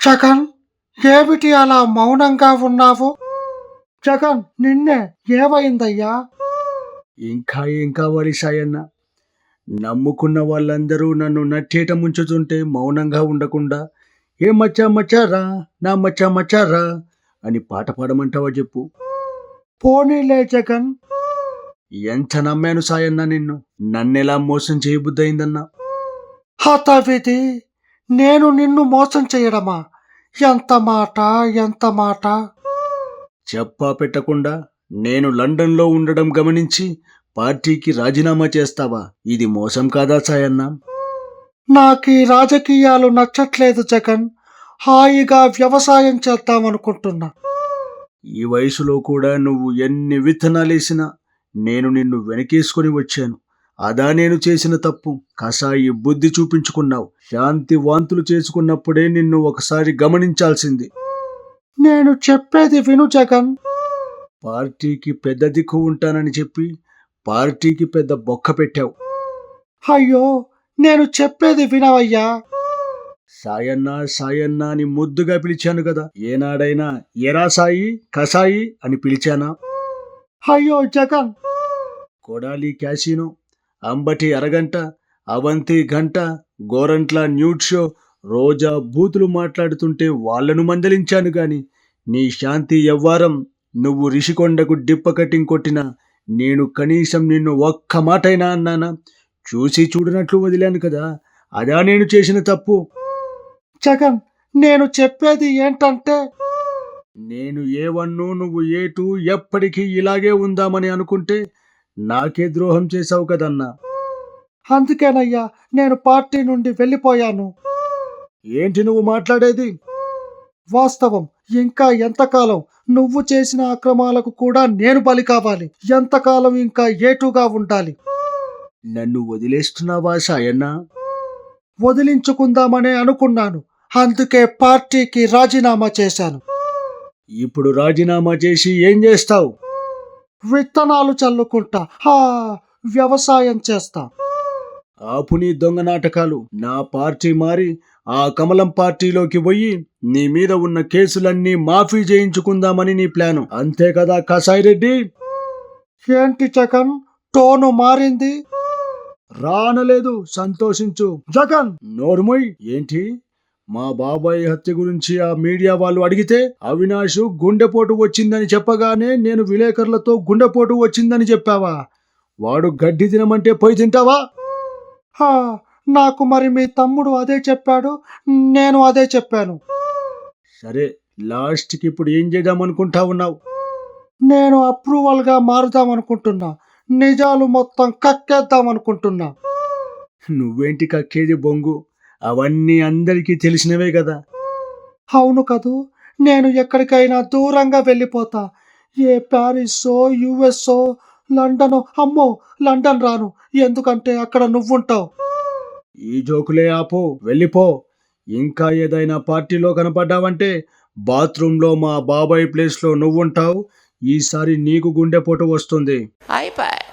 జగన్ ఏమిటి అలా మౌనంగా ఉన్నావు? జగన్ నిన్నే ఏమైందయ్యా? ఇంకా ఏం కావాలి సాయన్న? నమ్ముకున్న వాళ్ళందరూ నన్ను నట్టేట ముంచుతుంటే మౌనంగా ఉండకుండా ఏ మచ్చా మచ్చారా నా మచ్చా మచ్చారా అని పాట పాడమంటావా చెప్పు. పోనీలే జగన్. ఎంత నమ్మాను సాయన్న నిన్ను? నన్నెలా మోసం చేయబుద్దయిందన్నా హతవిధి నేను నిన్ను మోసం చేయడమా? ఎంత మాట ఎంత మాట? చెప్పా పెట్టకుండా నేను లండన్లో ఉండడం గమనించి పార్టీకి రాజీనామా చేస్తావా? ఇది మోసం కాదా సాయన్న? నాకు ఈ రాజకీయాలు నచ్చట్లేదు జగన్. హాయిగా వ్యవసాయం చేద్దామనుకుంటున్నా. ఈ వయసులో కూడా నువ్వు ఎన్ని విత్తనాలేసినా నేను నిన్ను వెనకేసుకొని వచ్చాను. అదా నేను చేసిన తప్పు. కసాయి బుద్ధి చూపించుకున్నావు. శాంతి వాంతులు చేసుకున్నప్పుడే నిన్ను ఒకసారి గమనించాల్సింది. నేను చెప్పేది విను జగన్. పార్టీకి పెద్ద దిక్కు ఉంటానని చెప్పి పార్టీకి పెద్ద బొక్క పెట్టావు. అయ్యో నేను చెప్పేది వినవయ్యా. సాయన్న సాయన్న అని ముద్దుగా పిలిచాను కదా. ఏనాడైనా ఎరా సాయి కసాయి అని పిలిచానా? అయ్యో జగన్. కొడాలి క్యాసినో అంబటి అరగంట అవంతి గంట గోరంట్ల న్యూడ్ షో రోజా బూతులు మాట్లాడుతుంటే వాళ్ళను మందలించాను గాని నీ శాంతి ఎవ్వారం నువ్వు రిషికొండకు డిప్ప కటింగ్ కొట్టినా నేను కనీసం నిన్ను ఒక్క మాటైనా అన్నానా? చూసి చూడనట్లు వదిలాను కదా అదా నేను చేసిన తప్పు? జగన్ నేను చెప్పేది ఏంటంటే నేను ఏ వన్ను నువ్వు ఏ టూ ఎప్పటికీ ఇలాగే ఉందామని అనుకుంటే నాకే ద్రోహం చేశావు కదన్నా. అందుకేనయ్యా నేను పార్టీ నుండి వెళ్ళిపోయాను. ఏంటి నువ్వు మాట్లాడేది? వాస్తవం ఇంకా ఎంతకాలం? నువ్వు చేసిన అక్రమాలకు కూడా నేను బలి కావాలి. ఎంతకాలం ఇంకా ఏటుగా ఉండాలి? నన్ను వదిలేస్తున్నావా సాయన్న? వదిలించుకుందామనే అనుకున్నాను. అందుకే పార్టీకి రాజీనామా చేశాను. ఇప్పుడు రాజీనామా చేసి ఏం చేస్తావు? విత్తనాలు చల్లుకుంటా. హా వ్యవసాయం చేస్తా. ఆపు నీ దొంగ నాటకాలు. నా పార్టీ మారి ఆ కమలం పార్టీలోకి పోయి నీ మీద ఉన్న కేసులన్నీ మాఫీ చేయించుకుందామని నీ ప్లాను. అంతే కదా కసాయి రెడ్డి ఏంటి జగన్? టోను మారింది? రానలేదు సంతోషించు. జగన్! నోర్మోయ్ ఏంటి? మా బాబాయ్ హత్య గురించి ఆ మీడియా వాళ్ళు అడిగితే అవినాష్ గుండెపోటు వచ్చిందని చెప్పగానే నేను విలేకరులతో గుండెపోటు వచ్చిందని చెప్పావా? వాడు గడ్డి తినమంటే పోయి తింటావా? నాకు మరి మీ తమ్ముడు అదే చెప్పాడు నేను అదే చెప్పాను. సరే లాస్ట్కి ఇప్పుడు ఏం చేద్దాం అనుకుంటా ఉన్నావు? నేను అప్రూవల్గా మారుదాం అనుకుంటున్నా నిజాలు మొత్తం కక్కేద్దాం అనుకుంటున్నా నువ్వేంటి కక్కేది బొంగు? అవన్నీ అందరికీ తెలిసినవే కదా. అవును కదూ నేను ఎక్కడికైనా దూరంగా వెళ్ళిపోతా. ఏ ప్యారిస్సో యుఎస్ఓ లండనో అమ్మో లండన్ రాను. ఎందుకంటే అక్కడ నువ్వుంటావు. ఈ జోకులే ఆపో వెళ్ళిపో. ఇంకా ఏదైనా పార్టీలో కనపడ్డావంటే బాత్రూంలో మా బాబాయ్ ప్లేస్లో నువ్వుంటావు. ఈసారి నీకు గుండెపోటు వస్తుంది. అయిపోయి.